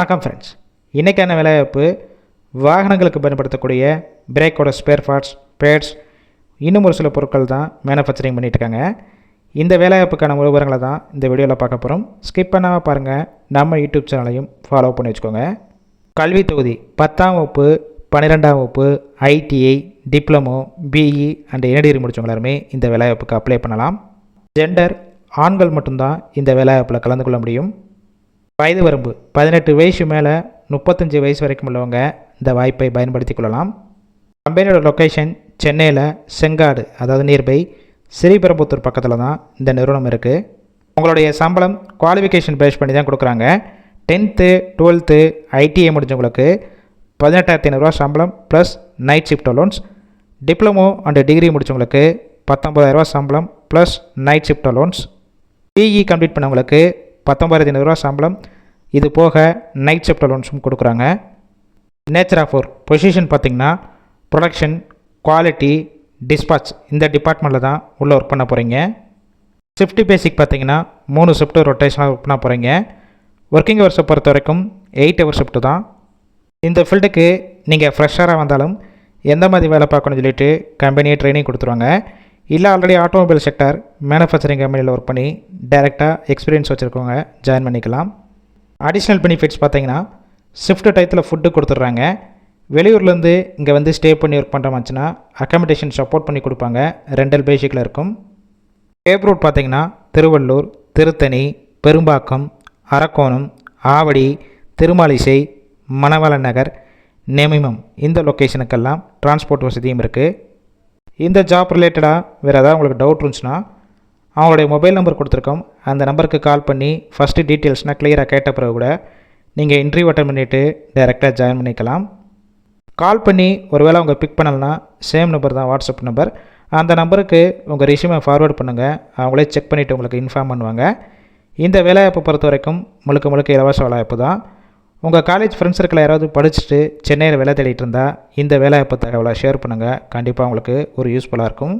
வணக்கம் ஃப்ரெண்ட்ஸ் இன்றைக்கான வேலைவாய்ப்பு வாகனங்களுக்கு பயன்படுத்தக்கூடிய பிரேக்கோட ஸ்பேர் பார்ட்ஸ் பேட்ஸ் இன்னும் ஒரு சில பொருட்கள் தான் மேனுஃபேக்சரிங் பண்ணிகிட்ருக்காங்க இருக்காங்க. இந்த வேலைவாய்ப்புக்கான விவரங்களை தான் இந்த வீடியோவில் பார்க்க போகிறோம் ஸ்கிப் பண்ணாமல் பாருங்கள் நம்ம யூடியூப் சேனலையும் ஃபாலோ பண்ணி வச்சுக்கோங்க. கல்வி தொகுதி பத்தாம் வகுப்பு பன்னிரெண்டாம் வகுப்பு ஐடிஐ டிப்ளமோ பிஇ அண்ட் இனடிகிரி முடித்தவங்க எல்லாருமே இந்த வேலைவாய்ப்புக்கு அப்ளை பண்ணலாம். ஜெண்டர் ஆண்கள் மட்டும்தான் இந்த வேலைவாய்ப்பில் கலந்து கொள்ள முடியும். வயது வரம்பு பதினெட்டு வயசு மேலே முப்பத்தஞ்சு வயசு வரைக்கும் உள்ளவங்க இந்த வாய்ப்பை பயன்படுத்தி கொள்ளலாம். கம்பெனியோட லொக்கேஷன் சென்னையில் செங்காடு அதாவது நியர்பை ஸ்ரீபெரும்புத்தூர் பக்கத்தில் தான் இந்த நிறுவனம் இருக்குது உங்களுடைய சம்பளம் குவாலிஃபிகேஷன் பேஸ் பண்ணி தான் கொடுக்குறாங்க. டென்த்து டுவெல்த்து ஐடிஐ முடிஞ்சவங்களுக்கு பதினெட்டாயிரத்தி ஐநூறுரூவா சம்பளம் plus night shift allowance diploma and degree முடித்தவங்களுக்கு பத்தொம்பதாயிரரூவா சம்பளம் plus night shift allowance BE complete பண்ணவங்களுக்கு பத்தொம்பதாயிரத்தி ஐநூறுரூவா சம்பளம். இது போக நைட் ஷிஃப்ட் அலோன்ஸும் கொடுக்குறாங்க. நேச்சர் ஆஃப் ஒர்க் பொசிஷன் பார்த்திங்கன்னா ப்ரொடக்ஷன் குவாலிட்டி டிஸ்பாச் இந்த டிபார்ட்மெண்ட்டில் தான் உள்ளே ஒர்க் பண்ண போகிறீங்க ஷிஃப்ட் பேசிக் பார்த்தீங்கன்னா மூணு ஷிஃப்ட் ரொட்டேஷனாக ஒர்க் பண்ண போகிறீங்க ஒர்க்கிங் ஹவர்ஸை பொறுத்த வரைக்கும் எயிட் ஹவர் ஷிஃப்ட் தான். இந்த ஃபீல்டுக்கு நீங்கள் ஃப்ரெஷ்ஷராக வந்தாலும் எந்த மாதிரி வேலை பார்க்கணும்னு சொல்லிட்டு கம்பெனியே ட்ரைனிங் கொடுத்துருவாங்க. இல்லை ஆல்ரெடி ஆட்டோமொபைல் செக்டர் மேனுஃபேக்சரிங் கம்பெனியில் ஒர்க் பண்ணி டைரெக்டாக எக்ஸ்பீரியன்ஸ் வச்சுருக்கவங்க ஜாயின் பண்ணிக்கலாம். அடிஷ்னல் பெனிஃபிட்ஸ் பார்த்தீங்கன்னா ஷிஃப்ட் டயத்தில் ஃபுட்டு கொடுத்துட்றாங்க. வெளியூர்லேருந்து இங்கே வந்து ஸ்டே பண்ணி ஒர்க் பண்ணுற மாதிரிச்சுன்னா அக்காமடேஷன் சப்போர்ட் பண்ணி கொடுப்பாங்க. ரெண்டல் பேசிக்கில் இருக்கும். கேப் ரூட் பார்த்தீங்கன்னா திருவள்ளூர் திருத்தணி பெரும்பாக்கம் அரக்கோணம் ஆவடி திருமாலிசை மணவள நகர் நெமிமம் இந்த லொக்கேஷனுக்கெல்லாம் டிரான்ஸ்போர்ட் வசதியும் இருக்குது இந்த ஜாப் ரிலேட்டடாக வேறு ஏதாவது உங்களுக்கு டவுட் இருந்துச்சுன்னா அவங்களுடைய மொபைல் நம்பர் கொடுத்துருக்கோம். அந்த நம்பருக்கு கால் பண்ணி ஃபஸ்ட்டு டீட்டெயில்ஸ்னால் கிளியராக கேட்ட பிறகு கூட நீங்கள் இன்டர்வியூ அட்டன் பண்ணிவிட்டு டைரெக்டாக ஜாயின் பண்ணிக்கலாம். கால் பண்ணி ஒருவேளை அவங்க பிக் பண்ணலைன்னா சேம் நம்பர் தான் வாட்ஸ்அப் நம்பர் அந்த நம்பருக்கு உங்கள் ரெஷ்யூமை ஃபார்வேர்ட் பண்ணுங்கள் அவங்களே செக் பண்ணிவிட்டு உங்களுக்கு இன்ஃபார்ம் பண்ணுவாங்க. இந்த வேலைவாய்ப்பை பொறுத்த வரைக்கும் முழுக்க முழுக்க இலவச வேலைவாய்ப்பு தான். உங்கள் காலேஜ் ஃப்ரெண்ட்ஸ் சர்க்கிள் யாராவது படிச்சுட்டு சென்னையில் வேலை தேடிட்டு இருந்தால் இந்த வேலைவாய்ப்பு தகவலை ஷேர் பண்ணுங்கள் கண்டிப்பாக உங்களுக்கு ஒரு யூஸ்ஃபுல்லாக இருக்கும்.